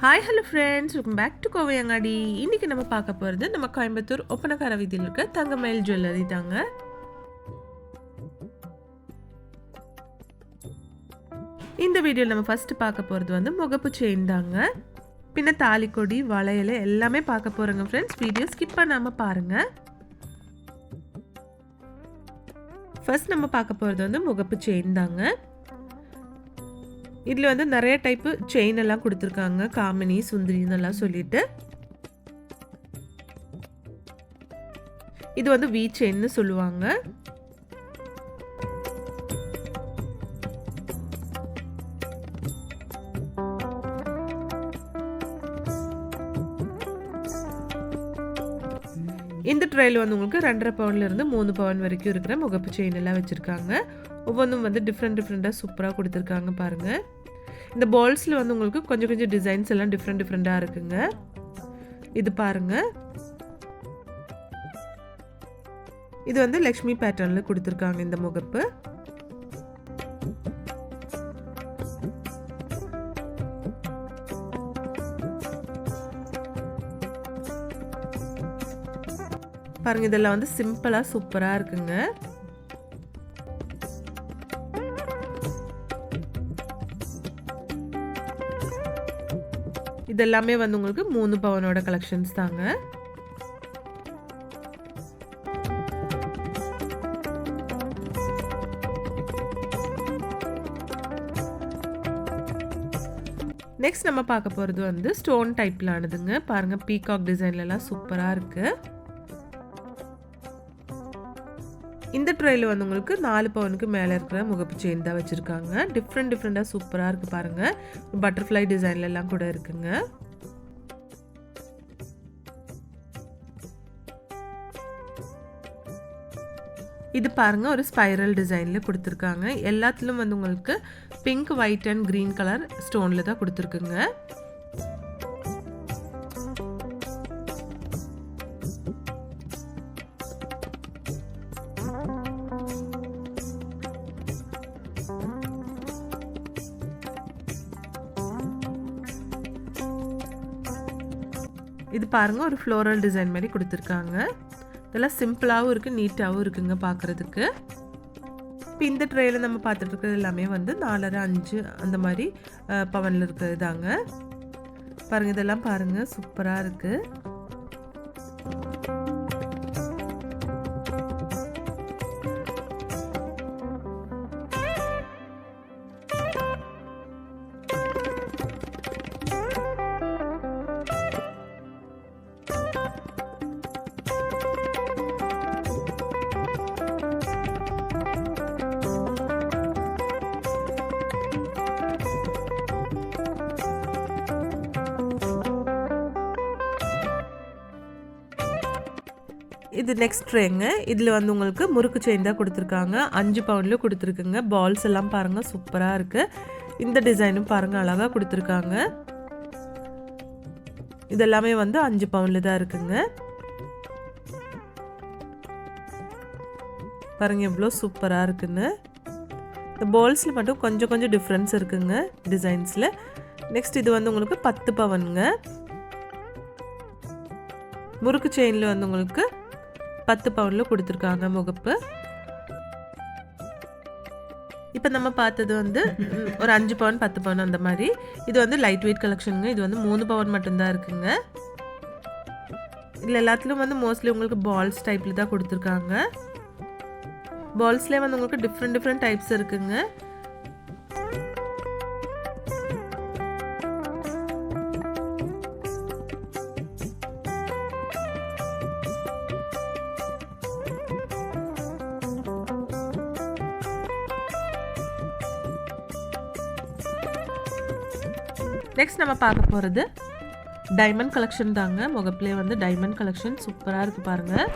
Hi hello friends welcome back to Kovaiangadi இன்றைக்கி நம்ம பார்க்க போகிறது நம்ம கோயம்புத்தூர் ஒப்பனக்கார வீதியில் இருக்க தங்கமயில் ஜுவல்லரி தாங்க. இந்த வீடியோவில் நம்ம ஃபஸ்ட்டு பார்க்க போகிறது வந்து முகப்பு செயின் தாங்க. பின்ன தாலிக்கொடி வளையல் எல்லாமே பார்க்க போகிறோங்க ஃப்ரெண்ட்ஸ் வீடியோ ஸ்கிப் பண்ணாமல் பாருங்கள் ஃபர்ஸ்ட் நம்ம பார்க்க போகிறது வந்து முகப்பு செயின் தாங்க. இதில் வந்து நிறைய டைப்பு செயின் எல்லாம் கொடுத்துருக்காங்க. காமினி சுந்தரின்னு எல்லாம் சொல்லிட்டு. இது வந்து வீ செயின்னு சொல்லுவாங்க. இந்த ட்ரையல் வந்து உங்களுக்கு ரெண்டரை பவுன்லேருந்து மூணு பவுன் வரைக்கும் இருக்கிற முகப்பு செயின் எல்லாம் வச்சுருக்காங்க. ஒவ்வொன்றும் வந்து டிஃப்ரெண்ட் டிஃப்ரெண்ட்டாக சூப்பராக கொடுத்துருக்காங்க பாருங்கள் இந்த பால்ஸில் வந்து உங்களுக்கு கொஞ்சம் கொஞ்சம் டிசைன்ஸ் எல்லாம் டிஃப்ரெண்ட் டிஃப்ரெண்ட்டாக இருக்குங்க. இது பாருங்கள் இது வந்து லக்ஷ்மி பேட்டர்னில் கொடுத்துருக்காங்க இந்த முகப்பு. பாருங்க இதெல்லாம் வந்து சிம்பிளாக சூப்பராக இருக்குங்க. இதெல்லாமே வந்து உங்களுக்கு மூணு பவனோட கலெக்ஷன்ஸ் தாங்க. நெக்ஸ்ட் நம்ம பார்க்க போகிறது வந்து ஸ்டோன் டைப்பில் ஆனதுங்க பாருங்கள் பீகாக் டிசைன்லலாம் சூப்பராக இருக்குது இந்த ட்ரெயில் வந்து உங்களுக்கு நாலு பவுனுக்கு மேலே இருக்கிற முகப்பு செயின் தான் வச்சுருக்காங்க. டிஃப்ரெண்ட் டிஃப்ரெண்ட்டாக சூப்பராக இருக்குது பாருங்கள் பட்டர்ஃப்ளை டிசைன்லலாம் கூட இருக்குங்க. இது பாருங்கள் ஒரு ஸ்பைரல் டிசைனில் கொடுத்துருக்காங்க. எல்லாத்துலேயும் வந்து உங்களுக்கு pink white and green colour ஸ்டோனில் தான் கொடுத்துருக்குங்க. இது பாருங்க ஒரு ஃப்ளோரல் டிசைன் மாதிரி கொடுத்துருக்காங்க. இதெல்லாம் சிம்பிளாகவும் இருக்குது நீட்டாகவும் இருக்குங்க பார்க்குறதுக்கு இப்போ இந்த ட்ரேயில் நம்ம பார்த்துட்டு இருக்கிறது எல்லாமே வந்து நாலரை அஞ்சு அந்த மாதிரி பவனில் இருக்கிறது தாங்க பாருங்கள் இதெல்லாம் பாருங்கள் சூப்பராக இருக்குது இது நெக்ஸ்ட் ட்ரேங்க இதில் வந்து உங்களுக்கு முறுக்கு செயின் தான் கொடுத்துருக்காங்க. அஞ்சு பவுண்டில் கொடுத்துருக்குங்க. பால்ஸ் எல்லாம் பாருங்கள் சூப்பராக இருக்குது இந்த டிசைனும் பாருங்கள் அழகாக கொடுத்துருக்காங்க. இதெல்லாமே வந்து அஞ்சு பவுண்டில் தான் இருக்குங்க. பாருங்க எவ்வளோ சூப்பராக இருக்குன்னு. இந்த பால்ஸில் மட்டும் கொஞ்சம் கொஞ்சம் டிஃப்ரென்ஸ் இருக்குங்க டிசைன்ஸில் நெக்ஸ்ட் இது வந்து உங்களுக்கு பத்து பவனுங்க முறுக்கு செயினில் வந்து உங்களுக்கு பத்து பவுனில் கொடுத்துருக்காங்க முகப்பு. இப்போ நம்ம பார்த்தது வந்து ஒரு அஞ்சு பவுன் பத்து பவுன் அந்த மாதிரி. இது வந்து லைட் வெயிட் கலெக்ஷனுங்க இது வந்து மூணு பவுன் மட்டும்தான் இருக்குங்க. இதில் எல்லாத்துலேயும் வந்து மோஸ்ட்லி உங்களுக்கு பால்ஸ் டைப்பில் தான் கொடுத்துருக்காங்க. பால்ஸ்லேயே வந்து உங்களுக்கு டிஃப்ரெண்ட் டிஃப்ரெண்ட் டைப்ஸ் இருக்குங்க. நெக்ஸ்ட் நம்ம பார்க்க போகிறது டைமண்ட் கலெக்ஷன் தாங்க. முகப்பிலே வந்து டைமண்ட் கலெக்ஷன் சூப்பராக இருக்குது பாருங்கள்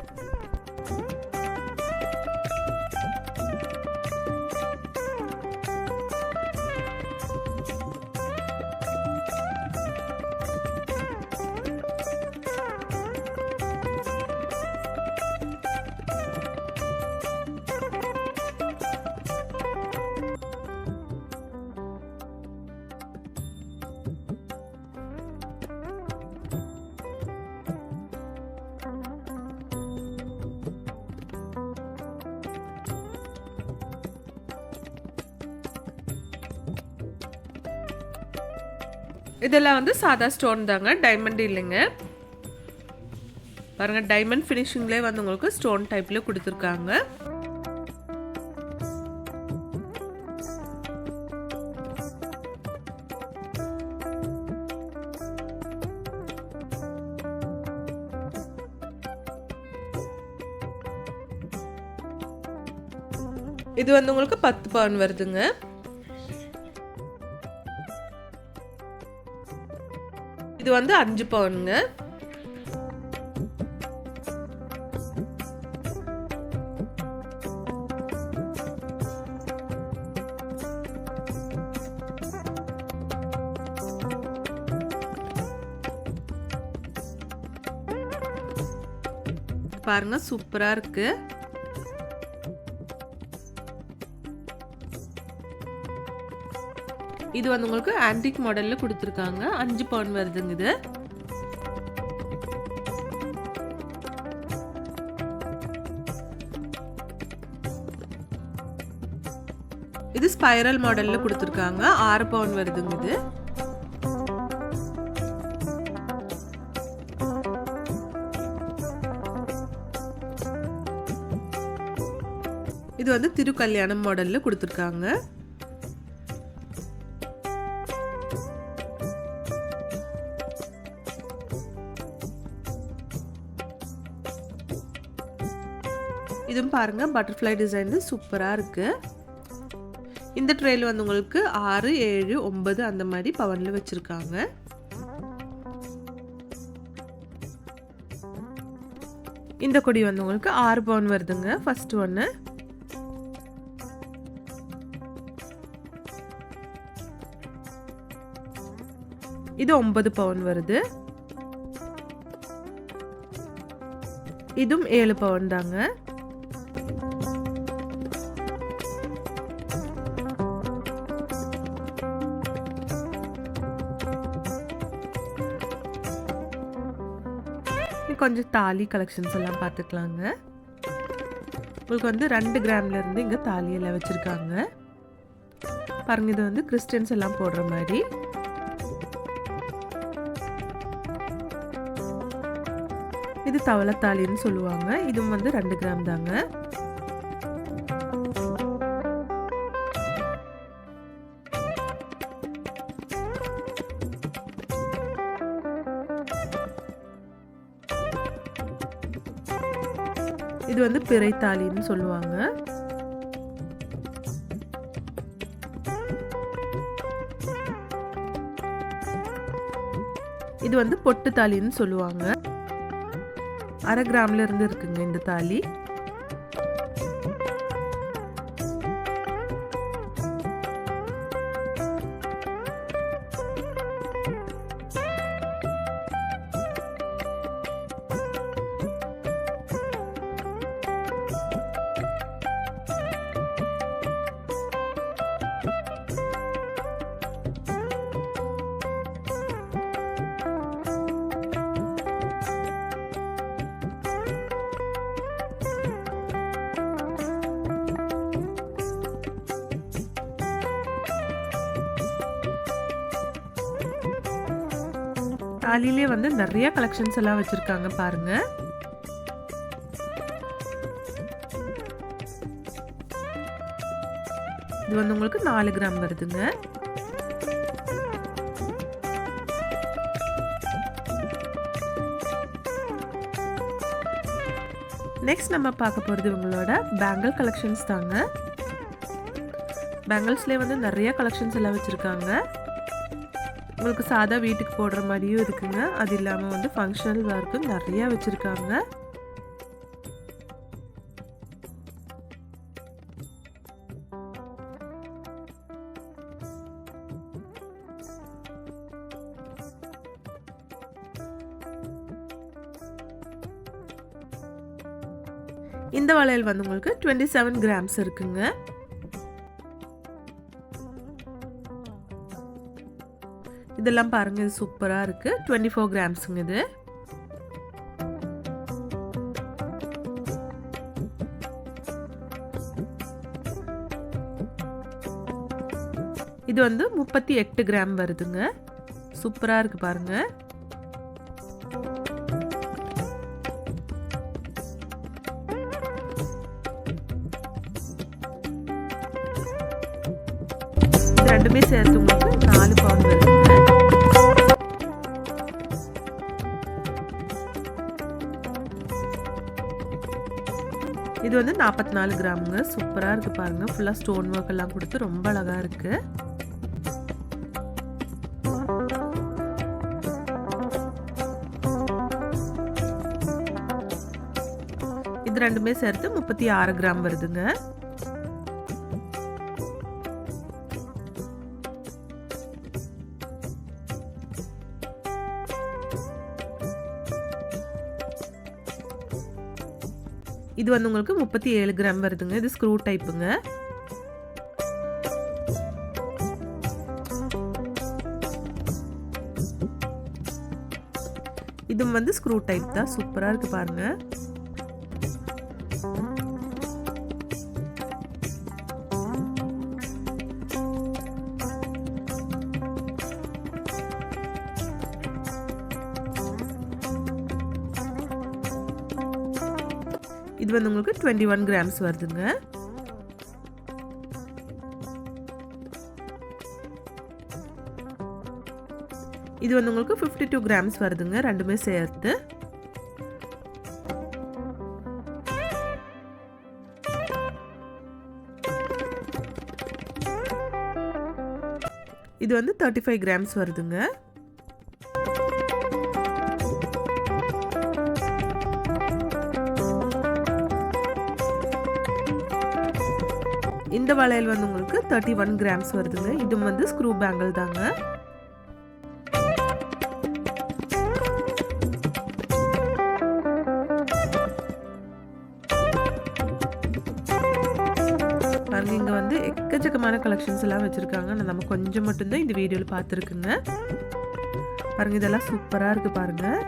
இதெல்லாம் வந்து சாதா ஸ்டோன் தாங்க. டைமண்ட் இல்லைங்க. பாருங்க டைமண்ட் ஃபினிஷிங்லேயே வந்து உங்களுக்கு ஸ்டோன் டைப்பில் கொடுத்துருக்காங்க. இது வந்து உங்களுக்கு பத்து பவுன் வருதுங்க. இது வந்து அஞ்சு பவுனுங்க. பாருங்க சூப்பரா இருக்கு. இது வந்து உங்களுக்கு ஆன்டிக் மாடல்ல கொடுத்துருக்காங்க. அஞ்சு பவுன் வருதுங்க இது. இது ஸ்பைரல் மாடல்ல கொடுத்துருக்காங்க. ஆறு பவுன் வருதுங்க இது. இது வந்து திருக்கல்யாணம் மாடல்ல கொடுத்துருக்காங்க. இதுவும் பாருங்க பட்டர்ஃப்ளை டிசைன் சூப்பராக இருக்கு. இந்த ட்ரெயில் வந்து உங்களுக்கு ஆறு ஏழு ஒன்பது அந்த மாதிரி பவனில் வச்சுருக்காங்க. இந்த கொடி வந்து உங்களுக்கு ஆறு பவுன் வருதுங்க ஃபர்ஸ்ட் ஒன்று இது ஒன்பது பவுன் வருது. இதுவும் ஏழு பவுன் தாங்க. கொஞ்சம் தாலி கலெக்ஷன்ஸ் எல்லாம் பார்த்துக்கலாங்க. உங்களுக்கு வந்து ரெண்டு கிராம்ல இருந்து இங்கே தாலி எல்லாம் வச்சுருக்காங்க. பாருங்கள் இது வந்து கிறிஸ்டியன்ஸ் எல்லாம் போடுற மாதிரி. இது தவளத்தாலின்னு சொல்லுவாங்க. இதுவும் வந்து ரெண்டு கிராம் தாங்க. இது வந்து பிறைத்தாலின்னு சொல்லுவாங்க. இது வந்து பொட்டு தாலின்னு சொல்லுவாங்க. அரை கிராம்ல இருந்து இருக்குங்க இந்த தாலி தாலிலே வந்து நிறைய கலெக்ஷன்ஸ் எல்லாம் வச்சிருக்காங்க பாருங்க. இது வந்து உங்களுக்கு நாலு கிராம் வருதுங்க. நெக்ஸ்ட் நம்ம பார்க்க போகிறது உங்களோட பேங்கிள் கலெக்ஷன்ஸ் தாங்க. பேங்கிள்ஸ்லேயே வந்து நிறைய கலெக்ஷன்ஸ் எல்லாம் வச்சுருக்காங்க. உங்களுக்கு சாதா வீட்டுக்கு போடுற மாதிரியும் இருக்குங்க. அது இல்லாமல் வந்து ஃபங்க்ஷனல் ஒர்க்கும் நிறையா வச்சுருக்காங்க. இந்த வளையல் வந்து உங்களுக்கு டுவெண்ட்டி செவன் கிராம்ஸ் இருக்குங்க. இதெல்லாம் பாருங்க இது சூப்பராக இருக்கு. டுவெண்ட்டி ஃபோர் கிராம்ஸுங்க இது. இது வந்து முப்பத்தி எட்டு கிராம் வருதுங்க. சூப்பராக இருக்குது பாருங்கள் ரெண்டுமே சேர்த்து உங்களுக்கு நாலு பவுன் வருதுங்க. இது வந்து நாற்பத்தி நாலு கிராமுங்க. சூப்பராக இருக்குது பாருங்கள் ஃபுல்லாக ஸ்டோன் ஒர்க் எல்லாம் கொடுத்து ரொம்ப அழகாக இருக்குது இது ரெண்டுமே சேர்த்து முப்பத்தி ஆறு கிராம் வருதுங்க. இது வந்து உங்களுக்கு முப்பத்தி ஏழு கிராம் வருதுங்க. இது ஸ்க்ரூ டைப்புங்க இது வந்து ஸ்க்ரூ டைப் தான். சூப்பராக இருக்குது பாருங்கள் இது வந்து உங்களுக்கு டுவெண்ட்டி ஒன் கிராம்ஸ் வருதுங்க. இது வந்து உங்களுக்கு ஃபிஃப்டி டூ கிராம்ஸ் வருதுங்க ரெண்டுமே சேர்த்து. இது வந்து தேர்ட்டி ஃபைவ் கிராம்ஸ் வருதுங்க. இந்த வளையல் வந்து உங்களுக்கு தேர்ட்டி ஒன் கிராம்ஸ் வருதுங்க. இது வந்து ஸ்க்ரூ பேங்கிள் தாங்க. பாருங்க இங்கே வந்து எக்கச்சக்கமான கலெக்ஷன்ஸ் எல்லாம் வச்சுருக்காங்க. நான் நம்ம கொஞ்சம் மட்டும்தான் இந்த வீடியோவில் பார்த்துருக்குங்க. பாருங்க இதெல்லாம் சூப்பராக இருக்குது பாருங்கள்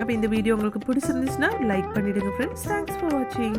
அப்போ இந்த வீடியோ உங்களுக்கு பிடிச்சிருந்துச்சுன்னா லைக் பண்ணிவிடுங்க ஃப்ரெண்ட்ஸ் தேங்க்ஸ் ஃபார் வாட்சிங்